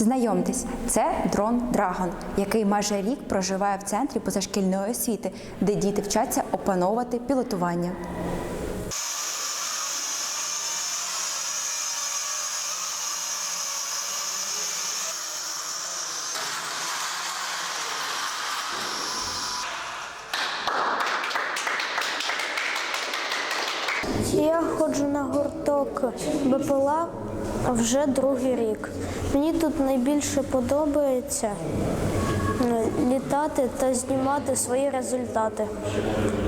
Знайомтесь, це дрон Драгон, який майже рік проживає в центрі позашкільної освіти, де діти вчаться опановувати пілотування. Я ходжу на гурток БПЛА вже другий рік. Мені тут найбільше подобається е, літати та знімати свої результати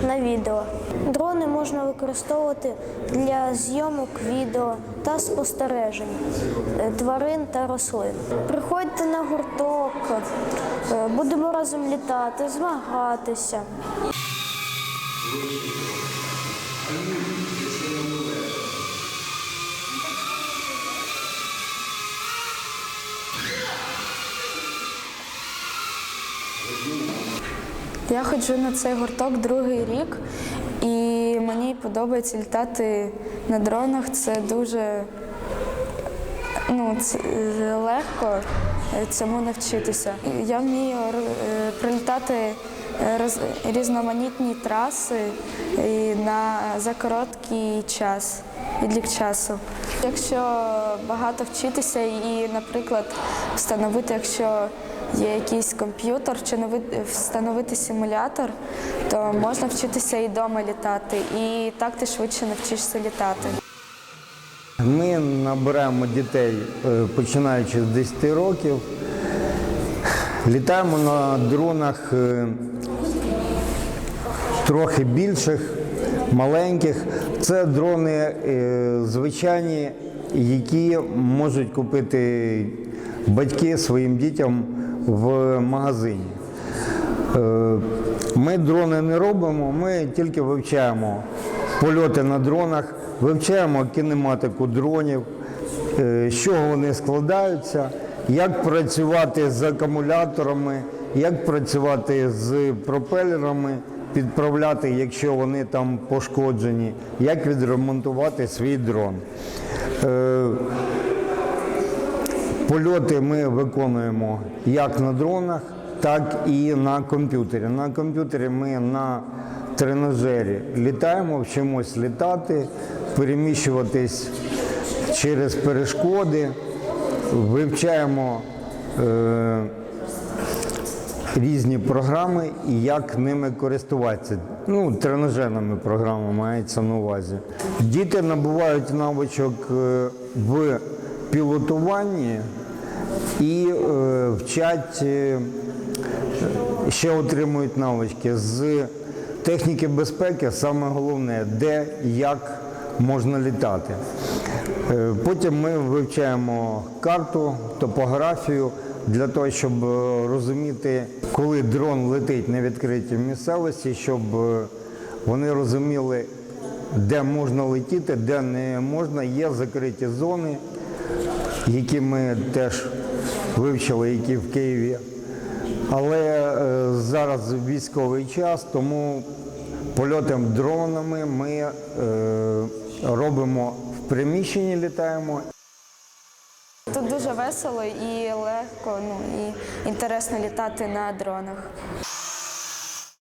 на відео. Дрони можна використовувати для зйомок відео та спостережень е, тварин та рослин. Приходьте на гурток, е, будемо разом літати, змагатися. Я ходжу на цей гурток другий рік, і мені подобається літати на дронах. Це дуже ну, це е, легко е, цьому навчитися. Я вмію е, прилітати е, роз- різноманітні траси і на, за короткий час, відлік часу. Якщо багато вчитися і, наприклад, встановити, якщо є якийсь комп'ютер, чи нови- встановити симулятор, то можна вчитися і вдома літати, і так ти швидше навчишся літати. Ми набираємо дітей е, починаючи з 10 років. Літаємо на дронах е, трохи більших, маленьких. Це дрони е, звичайні, які можуть купити батьки своїм дітям в магазині. Е, Ми дрони не робимо, ми тільки вивчаємо польоти на дронах, вивчаємо кінематику дронів, е, з чого вони складаються, як працювати з акумуляторами, як працювати з пропелерами, підправляти, якщо вони там пошкоджені, як відремонтувати свій дрон. Польоти ми виконуємо як на дронах, так і на комп'ютері. На комп'ютері ми на тренажері літаємо, вчимось літати, переміщуватись через перешкоди, вивчаємо е, різні програми і як ними користуватися. Ну, тренажерними програмами мається на увазі. Діти набувають навичок е, в пілотуванні і е, вчать, е, ще отримують навички з техніки безпеки, саме головне, де, як можна літати. Е, Потім ми вивчаємо карту, топографію для того, щоб е, розуміти, коли дрон летить на відкритій місцевості, щоб вони розуміли, де можна летіти, де не можна. Є закриті зони, які ми теж вивчили, які в Києві. Але е, зараз військовий час, тому польотом дронами ми е, робимо в приміщенні, літаємо Тут дуже весело і легко, ну і інтересно літати на дронах.